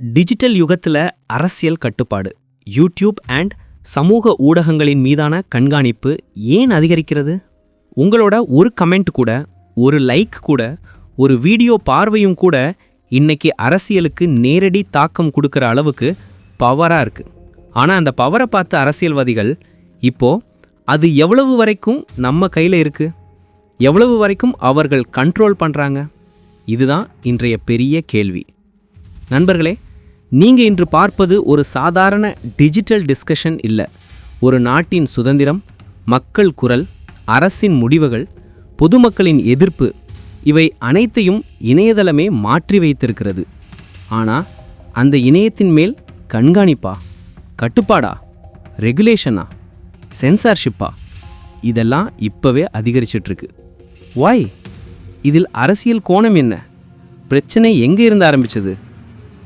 Digital யுகத்தில் அரசியல் கட்டுப்பாடு யூடியூப் அண்ட் சமூக ஊடகங்களின் மீதான கண்காணிப்பு ஏன் அதிகரிக்கிறது? உங்களோட ஒரு கமெண்ட் கூட ஒரு லைக் கூட ஒரு வீடியோ பார்வையும் கூட இன்னைக்கு அரசியலுக்கு நேரடி தாக்கம் கொடுக்குற அளவுக்கு பவராக இருக்குது ஆனால் அந்த பவரை பார்த்த அரசியல்வாதிகள் இப்போது அது எவ்வளவு வரைக்கும் நம்ம கையில் இருக்குது எவ்வளவு வரைக்கும் அவர்கள் கண்ட்ரோல் பண்ணுறாங்க இதுதான் இன்றைய பெரிய கேள்வி. நண்பர்களே நீங்கள் இன்று பார்ப்பது ஒரு சாதாரண டிஜிட்டல் டிஸ்கஷன் இல்லை. ஒரு நாட்டின் சுதந்திரம் மக்கள் குரல் அரசின் முடிவுகள் பொதுமக்களின் எதிர்ப்பு இவை அனைத்தையும் இணையதளமே மாற்றி வைத்திருக்கிறது. ஆனால் அந்த இணையத்தின் மேல் கண்காணிப்பா கட்டுப்பாடா ரெகுலேஷனா சென்சார்ஷிப்பா இதெல்லாம் இப்போவே அதிகரிச்சிட்ருக்கு. வாய் இதில் அரசியல் கோணம் என்ன? பிரச்சனை எங்கே இருந்து ஆரம்பிச்சது?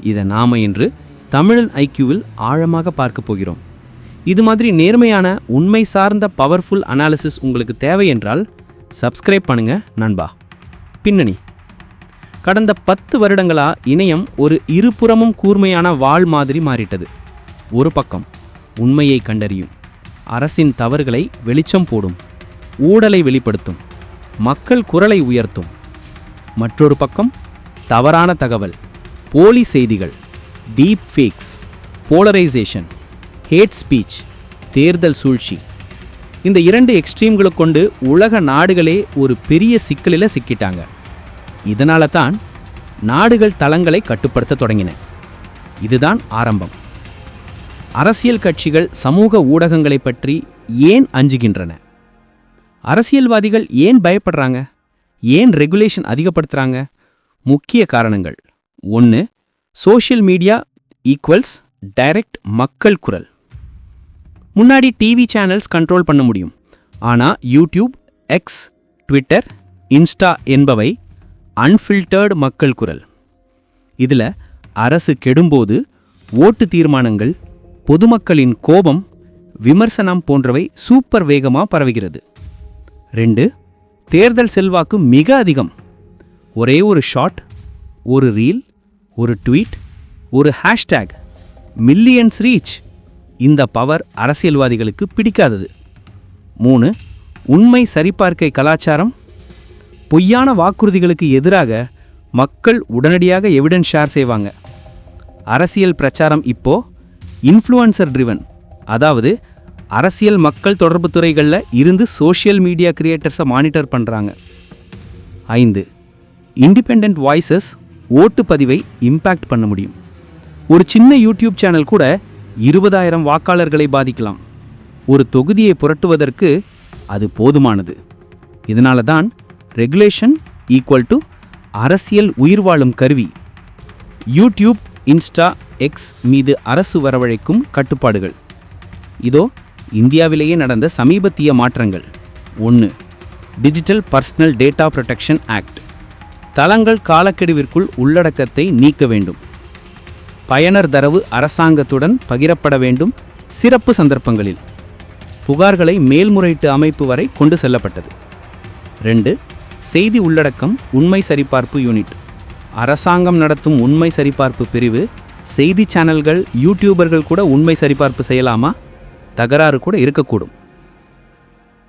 இதை நாம இன்று தமிழன் ஐக்யூவில் ஆழமாக பார்க்க போகிறோம். இது மாதிரி நேர்மையான உண்மை சார்ந்த பவர்ஃபுல் அனாலிசிஸ் உங்களுக்கு தேவை என்றால் சப்ஸ்கிரைப் பண்ணுங்க நண்பா. பின்னணி. கடந்த பத்து வருடங்களா இணையம் ஒரு இருபுறமும் கூர்மையான வாழ் மாதிரி மாறிட்டது. ஒரு பக்கம் உண்மையை கண்டறியும். அரசின் தவறுகளை வெளிச்சம் போடும். ஊழலை வெளிப்படுத்தும். மக்கள் குரலை உயர்த்தும். மற்றொரு பக்கம் தவறான தகவல். போலி செய்திகள் deep fakes polarization hate speech தேர்தல் சூழ்ச்சி. இந்த இரண்டு எக்ஸ்ட்ரீம்களை கொண்டு உலக நாடுகளே ஒரு பெரிய சிக்கலில் சிக்கிட்டாங்க. இதனால தான் நாடுகள் தளங்களை கட்டுப்படுத்த தொடங்கின. இதுதான் ஆரம்பம். அரசியல் கட்சிகள் சமூக ஊடகங்களை பற்றி ஏன் அஞ்சுகின்றன? அரசியல்வாதிகள் ஏன் பயப்படுறாங்க? ஏன் ரெகுலேஷன் அதிகப்படுத்துகிறாங்க முக்கிய காரணங்கள். ஒன்று சோஷியல் மீடியா ஈக்குவல்ஸ் டைரக்ட் மக்கள் குரல். முன்னாடி டிவி சேனல்ஸ் கண்ட்ரோல் பண்ண முடியும். ஆனால் யூடியூப் எக்ஸ் ட்விட்டர் இன்ஸ்டா என்பவை அன்ஃபில்டர்டு மக்கள் குரல். இதில் அரசு கெடும்போது ஓட்டு தீர்மானங்கள் பொதுமக்களின் கோபம் விமர்சனம் போன்றவை சூப்பர் வேகமாக பரவுகிறது. ரெண்டு தேர்தல் செல்வாக்கு மிக அதிகம். ஒரே ஒரு ஷாட் ஒரு ரீல் ஒரு ட்வீட் ஒரு ஹேஷ்டேக் மில்லியன்ஸ் ரீச் இந்த பவர் அரசியல்வாதிகளுக்கு பிடிக்காதது. மூணு உண்மை சரிபார்க்கை கலாச்சாரம். பொய்யான வாக்குறுதிகளுக்கு எதிராக மக்கள் உடனடியாக எவிடன்ஸ் ஷேர் செய்வாங்க. அரசியல் பிரச்சாரம் இப்போ இன்ஃப்ளூயன்சர் ட்ரிவன் அதாவது அரசியல் மக்கள் தொடர்பு துறைகளில் இருந்து சோஷியல் மீடியா கிரியேட்டர்ஸை மானிட்டர் பண்ணுறாங்க ஐந்து இண்டிபெண்ட் வாய்ஸஸ் ஓட்டுப்பதிவை இம்பேக்ட் பண்ண முடியும். ஒரு சின்ன யூடியூப் சேனல் கூட இருபதாயிரம் வாக்காளர்களை பாதிக்கலாம். ஒரு தொகுதியை புரட்டுவதற்கு அது போதுமானது. இதனால தான் ரெகுலேஷன் ஈக்குவல் டு அரசியல் உயிர் வாழும் கருவி. யூடியூப் இன்ஸ்டா எக்ஸ் மீது அரசு வரவழைக்கும் கட்டுப்பாடுகள். இதோ இந்தியாவிலேயே நடந்த சமீபத்திய மாற்றங்கள். ஒன்று digital personal data protection act தளங்கள் காலக்கெடுவிற்குள் உள்ளடக்கத்தை நீக்க வேண்டும். பயனர் தரவு அரசாங்கத்துடன் பகிரப்பட வேண்டும் சிறப்பு சந்தர்ப்பங்களில். புகார்களை மேல்முறையீட்டு அமைப்பு வரை கொண்டு செல்லப்பட்டது. ரெண்டு செய்தி உள்ளடக்கம் உண்மை சரிபார்ப்பு யூனிட். அரசாங்கம் நடத்தும் உண்மை சரிபார்ப்பு பிரிவு செய்தி சேனல்கள் யூடியூபர்கள் கூட உண்மை சரிபார்ப்பு செய்யலாமா? தகராறு கூட இருக்கக்கூடும்.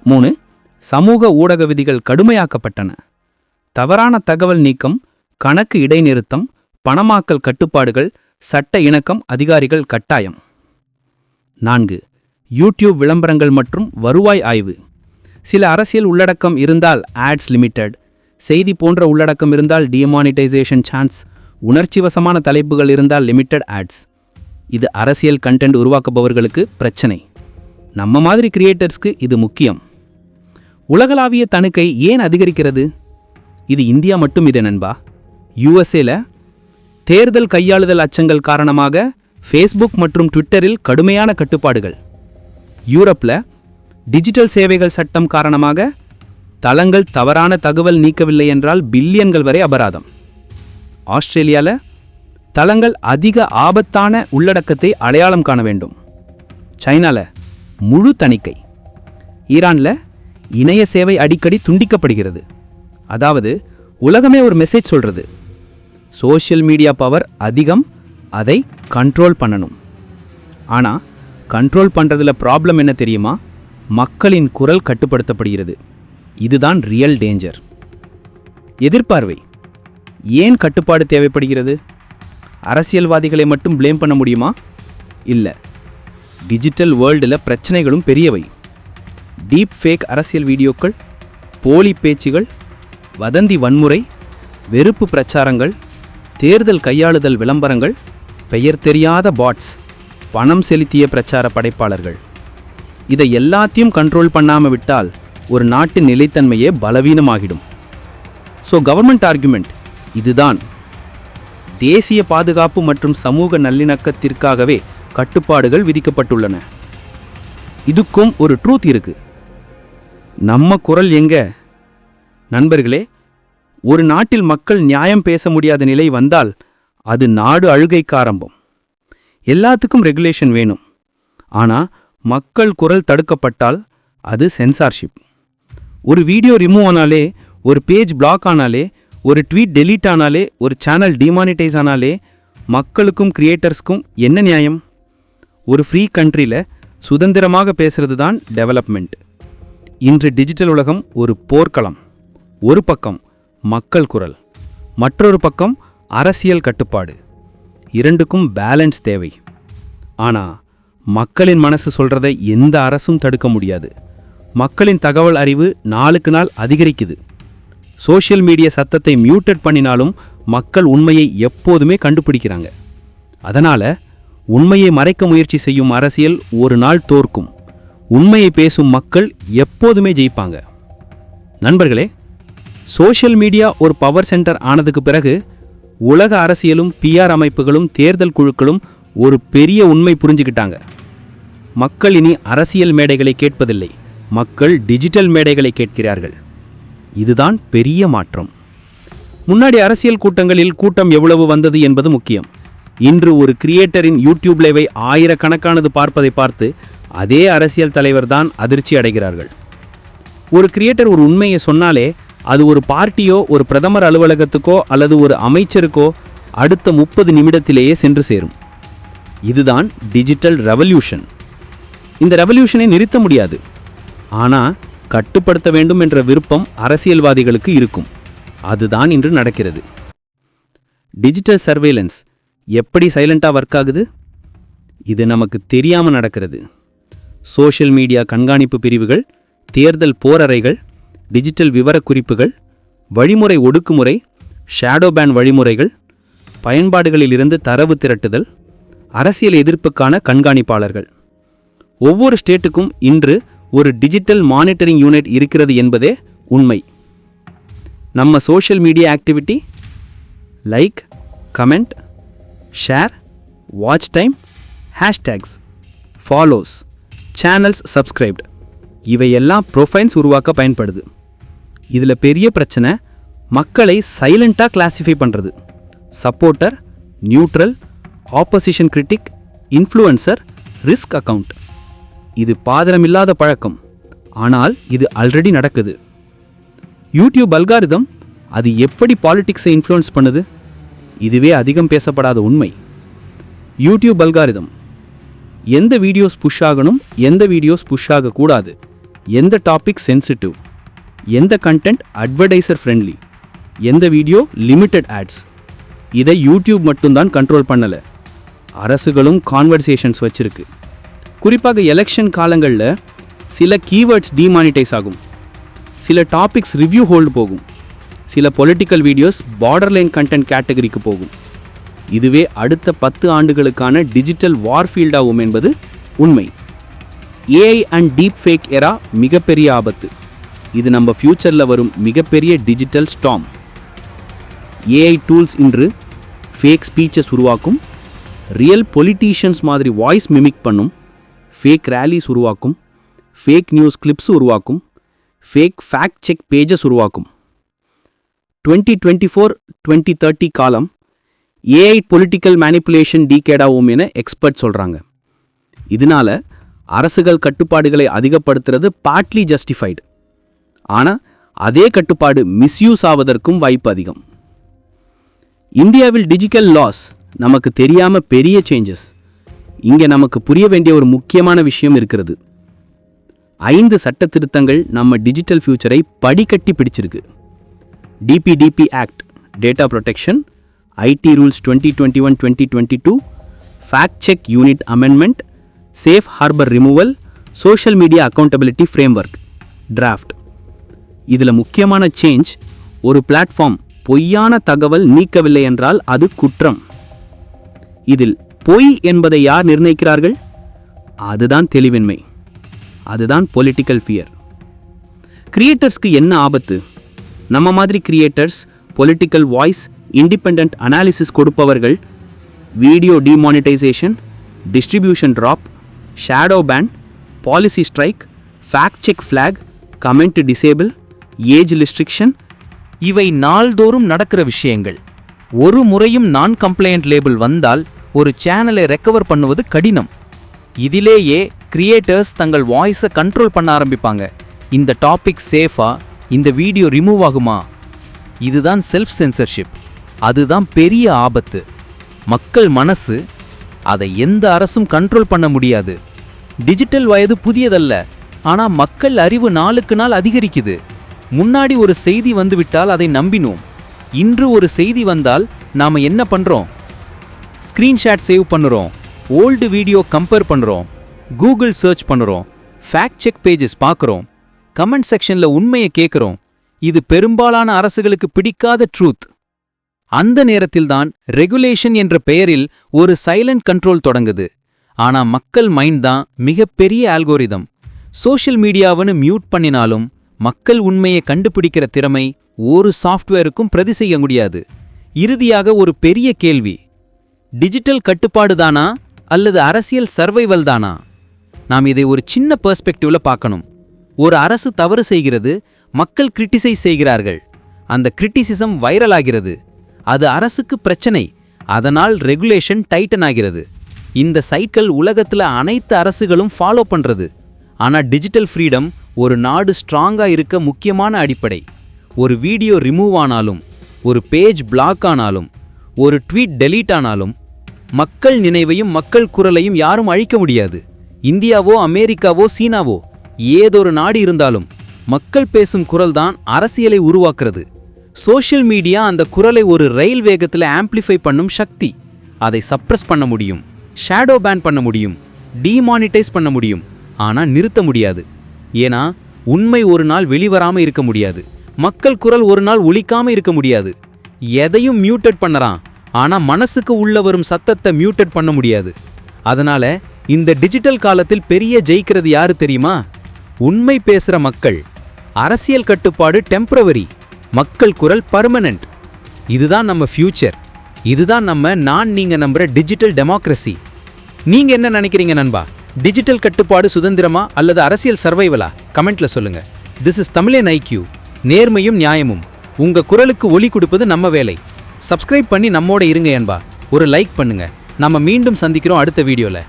மூணு சமூக ஊடக விதிகள் கடுமையாக்கப்பட்டன. தவறான தகவல் நீக்கம் கணக்கு இடைநிறுத்தம் பணமாக்கல் கட்டுப்பாடுகள் சட்ட இணக்கம் அதிகாரிகள் கட்டாயம். நான்கு யூடியூப் விளம்பரங்கள் மற்றும் வருவாய் ஆய்வு. சில அரசியல் உள்ளடக்கம் இருந்தால் ஆட்ஸ் லிமிடெட். செய்தி போன்ற உள்ளடக்கம் இருந்தால் டிமானிட்டைசேஷன் சான்ஸ். உணர்ச்சிவசமான தலைப்புகள் இருந்தால் லிமிட்டட் ஆட்ஸ். இது அரசியல் கண்டென்ட் உருவாக்குபவர்களுக்கு பிரச்சனை. நம்ம மாதிரி கிரியேட்டர்ஸ்க்கு இது முக்கியம். உலகளாவிய தணிக்கை ஏன் அதிகரிக்கிறது? இது இந்தியா மட்டும் இது நண்பா. யுஎஸ்ஏல தேர்தல் கையாளுதல் அச்சங்கள் காரணமாக ஃபேஸ்புக் மற்றும் ட்விட்டரில் கடுமையான கட்டுப்பாடுகள். யூரோப்பில் டிஜிட்டல் சேவைகள் சட்டம் காரணமாக தளங்கள் தவறான தகவல் நீக்கவில்லை என்றால் பில்லியன்கள் வரை அபராதம். ஆஸ்திரேலியாவில் தளங்கள் அதிக ஆபத்தான உள்ளடக்கத்தை அடையாளம் காண வேண்டும். சைனாவில் முழு தணிக்கை. ஈரானில் இணைய சேவை அடிக்கடி துண்டிக்கப்படுகிறது. அதாவது உலகமே ஒரு மெசேஜ் சொல்கிறது சோஷியல் மீடியா பவர் அதிகம் அதை கண்ட்ரோல் பண்ணணும். ஆனால் கண்ட்ரோல் பண்ணுறதுல ப்ராப்ளம் என்ன தெரியுமா? மக்களின் குரல் கட்டுப்படுத்தப்படுகிறது. இதுதான் ரியல் டேஞ்சர் எதிர்பார்வை. ஏன் கட்டுப்பாடு தேவைப்படுகிறது? அரசியல்வாதிகளை மட்டும் ப்ளேம் பண்ண முடியுமா? இல்லை. டிஜிட்டல் வேர்ல்டில் பிரச்சனைகளும் பெரியவை. டீப் ஃபேக் அரசியல் வீடியோக்கள் போலி பேச்சுகள் வதந்தி வன்முறை வெறுப்பு பிரச்சாரங்கள் தேர்தல் கையாளுதல் விளம்பரங்கள் பெயர் தெரியாத பாட்ஸ் பணம் செலுத்திய பிரச்சார படைப்பாளர்கள். இதை எல்லாத்தையும் கண்ட்ரோல் பண்ணாமல் விட்டால் ஒரு நாட்டின் நிலைத்தன்மையே பலவீனமாகிடும். ஸோ கவர்மெண்ட் ஆர்குமெண்ட் இதுதான். தேசிய பாதுகாப்பு மற்றும் சமூக நல்லிணக்கத்திற்காகவே கட்டுப்பாடுகள் விதிக்கப்பட்டுள்ளன. இதுக்கும் ஒரு ட்ரூத் இருக்கு. நம்ம குரல் எங்கே? நண்பர்களே ஒரு நாட்டில் மக்கள் நியாயம் பேச முடியாத நிலை வந்தால் அது நாடு அழுகைக்கு ஆரம்பம். எல்லாத்துக்கும் ரெகுலேஷன் வேணும். ஆனால் மக்கள் குரல் தடுக்கப்பட்டால் அது சென்சார்ஷிப் ஒரு வீடியோ ரிமூவ் ஆனாலே ஒரு பேஜ் பிளாக் ஆனாலே ஒரு ட்வீட் டெலீட் ஆனாலே ஒரு சேனல் டிமானிட்டைஸ் ஆனாலே மக்களுக்கும் கிரியேட்டர்ஸ்க்கும் என்ன நியாயம்? ஒரு ஃப்ரீ கண்ட்ரியில் சுதந்திரமாக பேசுறது தான் டெவலப்மெண்ட் இன்று டிஜிட்டல் உலகம் ஒரு போர்க்களம். ஒரு பக்கம் மக்கள் குரல் மற்றொரு பக்கம் அரசியல் கட்டுப்பாடு. இரண்டுக்கும் பேலன்ஸ் தேவை. ஆனால் மக்களின் மனசு சொல்கிறத எந்த அரசும் தடுக்க முடியாது. மக்களின் தகவல் அறிவு நாளுக்கு நாள் அதிகரிக்குது. சோஷியல் மீடியா சத்தத்தை மியூட்டட் பண்ணினாலும் மக்கள் உண்மையை எப்போதுமே கண்டுபிடிக்கிறாங்க. அதனால் உண்மையை மறைக்க முயற்சி செய்யும் அரசியல் ஒரு நாள் தோற்கும். உண்மையை பேசும் மக்கள் எப்போதுமே ஜெயிப்பாங்க. நண்பர்களே சோஷியல் மீடியா ஒரு பவர் சென்டர் ஆனதுக்கு பிறகு உலக அரசியலும் பிஆர் அமைப்புகளும் தேர்தல் குழுக்களும் ஒரு பெரிய உண்மை புரிஞ்சுக்கிட்டாங்க. மக்கள் இனி அரசியல் மேடைகளை கேட்பதில்லை. மக்கள் டிஜிட்டல் மேடைகளை கேட்கிறார்கள். இதுதான் பெரிய மாற்றம். முன்னாடி அரசியல் கூட்டங்களில் கூட்டம் எவ்வளவு வந்தது என்பது முக்கியம். இன்று ஒரு கிரியேட்டரின் யூடியூப் லைவை ஆயிரக்கணக்கானது பார்ப்பதை பார்த்து அதே அரசியல் தலைவர் தான் அதிர்ச்சி அடைகிறார்கள். ஒரு கிரியேட்டர் ஒரு உண்மையை சொன்னாலே அது ஒரு பார்ட்டியோ ஒரு பிரதமர் அலுவலகத்துக்கோ அல்லது ஒரு அமைச்சருக்கோ அடுத்த முப்பது நிமிடத்திலேயே சென்று சேரும். இதுதான் டிஜிட்டல் ரெவல்யூஷன் இந்த ரெவல்யூஷனை நிறுத்த முடியாது. ஆனால் கட்டுப்படுத்த வேண்டும் என்ற விருப்பம் அரசியல்வாதிகளுக்கு இருக்கும். அதுதான் இன்று நடக்கிறது. டிஜிட்டல் சர்வேலன்ஸ் எப்படி சைலண்ட்டாக ஒர்க் ஆகுது? இது நமக்கு தெரியாமல் நடக்கிறது. சோஷியல் மீடியா கண்காணிப்பு பிரிவுகள் தேர்தல் போரறைகள் டிஜிட்டல் விவரக்குறிப்புகள் வழிமுறை ஒடுக்குமுறை ஷேடோ பேன் வழிமுறைகள் பயன்பாடுகளிலிருந்து தரவு திரட்டுதல் அரசியல் எதிர்ப்புக்கான கண்காணிப்பாளர்கள். ஒவ்வொரு ஸ்டேட்டுக்கும் இன்று ஒரு டிஜிட்டல் மானிட்டரிங் யூனிட் இருக்கிறது என்பதே உண்மை. நம்ம social media activity like comment share watch time hashtags follows channels subscribed இவையெல்லாம் ப்ரொஃபைல்ஸ் உருவாக்க பயன்படுது. இதில் பெரிய பிரச்சனை மக்களை சைலண்ட்டாக கிளாசிஃபை பண்ணுறது supporter neutral opposition critic influencer risk account இது பாதரமில்லாத பழக்கம். ஆனால் இது ஆல்ரெடி நடக்குது. யூடியூப் அல்காரிதம் அது எப்படி பாலிடிக்ஸை இன்ஃப்ளூயன்ஸ் பண்ணுது? இதுவே அதிகம் பேசப்படாத உண்மை. யூடியூப் அல்காரிதம் எந்த வீடியோஸ் புஷ் ஆகணும் எந்த வீடியோஸ் புஷ் ஆகக்கூடாது எந்த டாபிக் சென்சிட்டிவ் எந்த கண்டென்ட் அட்வர்டைசர் ஃப்ரெண்ட்லி எந்த வீடியோ லிமிட்டட் ஆட்ஸ் இதை யூடியூப் மட்டும்தான் கண்ட்ரோல் பண்ணலை. அரசுகளும் கான்வர்சேஷன்ஸ் வச்சுருக்கு. குறிப்பாக எலெக்ஷன் காலங்களில் சில கீவேர்ட்ஸ் டிமானிட்டைஸ் ஆகும். சில டாபிக்ஸ் ரிவ்யூ ஹோல்டு போகும். சில பொலிட்டிக்கல் வீடியோஸ் பார்டர்லைன் கண்டென்ட் கேட்டகரிக்கு போகும். இதுவே அடுத்த பத்து ஆண்டுகளுக்கான டிஜிட்டல் வார்ஃபீல்டாகும் என்பது உண்மை. AI and deep fake era மிகப்பெரிய ஆபத்து. இது நம்ம ஃப்யூச்சரில் வரும் மிகப்பெரிய டிஜிட்டல் ஸ்டாம் ஏஐ டூல்ஸ் இன்று ஃபேக் ஸ்பீச்சஸ் உருவாக்கும் ரியல் பொலிட்டீஷியன்ஸ் மாதிரி வாய்ஸ் மிமிக் பண்ணும் ஃபேக் ரேலிஸ் உருவாக்கும் ஃபேக் நியூஸ் கிளிப்ஸ் உருவாக்கும் ஃபேக் ஃபேக்ட் செக் பேஜஸ் உருவாக்கும். Twenty twenty four twenty thirty காலம் ஏஐ பொலிட்டிக்கல் மேனிப்புலேஷன் டீகேடாவும் என எக்ஸ்பர்ட் சொல்கிறாங்க இதனால அரசுகள் கட்டுப்பாடுகளை அதிகப்படுத்துறது பார்ட்லி ஜஸ்டிஃபைடு ஆனால் அதே கட்டுப்பாடு மிஸ்யூஸ் ஆவதற்கும் வாய்ப்பு அதிகம். இந்தியாவில் டிஜிட்டல் லாஸ் நமக்கு தெரியாம பெரிய சேஞ்சஸ் இங்கே நமக்கு புரிய வேண்டிய ஒரு முக்கியமான விஷயம் இருக்கிறது. ஐந்து சட்ட திருத்தங்கள் நம்ம டிஜிட்டல் ஃபியூச்சரை படிக்கட்டி பிடிச்சிருக்கு. DPDP act data protection IT rules twenty twenty one twenty twenty two fact check unit amendment safe harbour removal social media accountability framework draft இதில் முக்கியமான சேஞ்ச் ஒரு பிளாட்ஃபார்ம் பொய்யான தகவல் நீக்கவில்லை என்றால் அது குற்றம். இதில் பொய் என்பதை யார் நிர்ணயிக்கிறார்கள்? அதுதான் தெளிவின்மை. அதுதான் பொலிட்டிக்கல் ஃபியர் கிரியேட்டர்ஸ்க்கு என்ன ஆபத்து? நம்ம மாதிரி creators political voice independent analysis கொடுப்பவர்கள் video demonetization distribution drop shadow ban policy strike fact check flag comment disable age restriction இவை நாள்தோறும் நடக்கிற விஷயங்கள். ஒரு முறையும் நான் கம்ப்ளைண்ட் லேபிள் வந்தால் ஒரு சேனலை ரெக்கவர் பண்ணுவது கடினம். இதிலேயே கிரியேட்டர்ஸ் தங்கள் வாய்ஸை கண்ட்ரோல் பண்ண ஆரம்பிப்பாங்க. இந்த டாபிக் சேஃபா இந்த வீடியோ ரிமூவ் ஆகுமா? இதுதான் செல்ஃப் சென்சர்ஷிப் அதுதான் பெரிய ஆபத்து. மக்கள் மனசு அதை எந்த அரசும் கண்ட்ரோல் பண்ண முடியாது. டிஜிட்டல் வயது புதியதல்ல. ஆனால் மக்கள் அறிவு நாளுக்கு நாள் அதிகரிக்குது. முன்னாடி ஒரு செய்தி வந்துவிட்டால் அதை நம்பினோம். இன்று ஒரு செய்தி வந்தால் நாம் என்ன பண்ணுறோம் ஸ்க்ரீன்ஷாட் சேவ் பண்ணுறோம். ஓல்டு வீடியோ கம்பேர் பண்ணுறோம். கூகுள் சர்ச் பண்ணுறோம். ஃபேக்ட் செக் பேஜஸ் பார்க்குறோம். கமெண்ட் செக்ஷனில் உண்மையை கேட்குறோம். இது பெரும்பாலான அரசுகளுக்கு பிடிக்காத ட்ரூத் அந்த நேரத்தில்தான் ரெகுலேஷன் என்ற பெயரில் ஒரு சைலண்ட் கண்ட்ரோல் தொடங்குது. ஆனா மக்கள் மைண்ட் தான் மிகப்பெரிய ஆல்கோரிதம் சோஷியல் மீடியாவுன்னு மியூட் பண்ணினாலும் மக்கள் உண்மையை கண்டுபிடிக்கிற திறமை ஒரு சாஃப்ட்வேருக்கும் பிரதி செய்ய முடியாது. இறுதியாக ஒரு பெரிய கேள்வி. டிஜிட்டல் கட்டுப்பாடு தானா? அல்லது அரசியல் சர்வைவல் தானா? நாம் இதை ஒரு சின்ன பெர்ஸ்பெக்டிவ்ல பார்க்கணும். ஒரு அரசு தவறு செய்கிறது மக்கள் கிரிட்டிசைஸ் செய்கிறார்கள். அந்த கிரிட்டிசிசம் வைரல் ஆகிறது. அது அரசுக்கு பிரச்சனை அதனால் ரெகுலேஷன் டைட்டன் ஆகிறது. இந்த சைக்கிள் உலகத்தில் அனைத்து அரசுகளும் ஃபாலோ பண்ணுறது ஆனால் டிஜிட்டல் ஃப்ரீடம் ஒரு நாடு ஸ்ட்ராங்காக இருக்க முக்கியமான அடிப்படை. ஒரு வீடியோ ரிமூவ் ஆனாலும் ஒரு பேஜ் பிளாக் ஆனாலும் ஒரு ட்வீட் டெலீட் ஆனாலும் மக்கள் நினைவையும் மக்கள் குரலையும் யாரும் அழிக்க முடியாது. இந்தியாவோ அமெரிக்காவோ சீனாவோ ஏதொரு நாடு இருந்தாலும் மக்கள் பேசும் குரல் தான் அரசியலை உருவாக்குறது. சோஷியல் மீடியா அந்த குரலை ஒரு ரயில் வேகத்தில் ஆம்ப்ளிஃபை பண்ணும் சக்தி. அதை சப்ரஸ் பண்ண முடியும் ஷேடோ பேன் பண்ண முடியும் டீமானிட்டைஸ் பண்ண முடியும் ஆனால் நிறுத்த முடியாது. ஏன்னா உண்மை ஒரு நாள் வெளிவராமல் இருக்க முடியாது. மக்கள் குரல் ஒரு நாள் ஒழிக்காமல் இருக்க முடியாது. எதையும் மியூட்டட் பண்ணறான். ஆனால் மனசுக்கு உள்ள வரும் சத்தத்தை மியூட்டட் பண்ண முடியாது. அதனால இந்த டிஜிட்டல் காலத்தில் பெரிய ஜெயிக்கிறது யாரு தெரியுமா? உண்மை பேசுகிற மக்கள். அரசியல் கட்டுப்பாடு டெம்பரவரி மக்கள் குரல் பர்மனன்ட் இதுதான் நம்ம ஃபியூச்சர் இதுதான் நம்ம நான் நீங்கள் நம்புகிற டிஜிட்டல் டெமோக்ரஸி நீங்கள் என்ன நினைக்கிறீங்க நண்பா? டிஜிட்டல் கட்டுப்பாடு சுதந்திரமா அல்லது அரசியல் சர்வைவலா? கமெண்ட்ல சொல்லுங்க. திஸ் இஸ் தமிழன் ஐக்யூ நேர்மையும் நியாயமும். உங்க குரலுக்கு ஒலி கொடுப்பது நம்ம வேலை. சப்ஸ்கிரைப் பண்ணி நம்மோட இருங்க என்பா. ஒரு லைக் பண்ணுங்க. நம்ம மீண்டும் சந்திக்கிறோம் அடுத்த வீடியோல.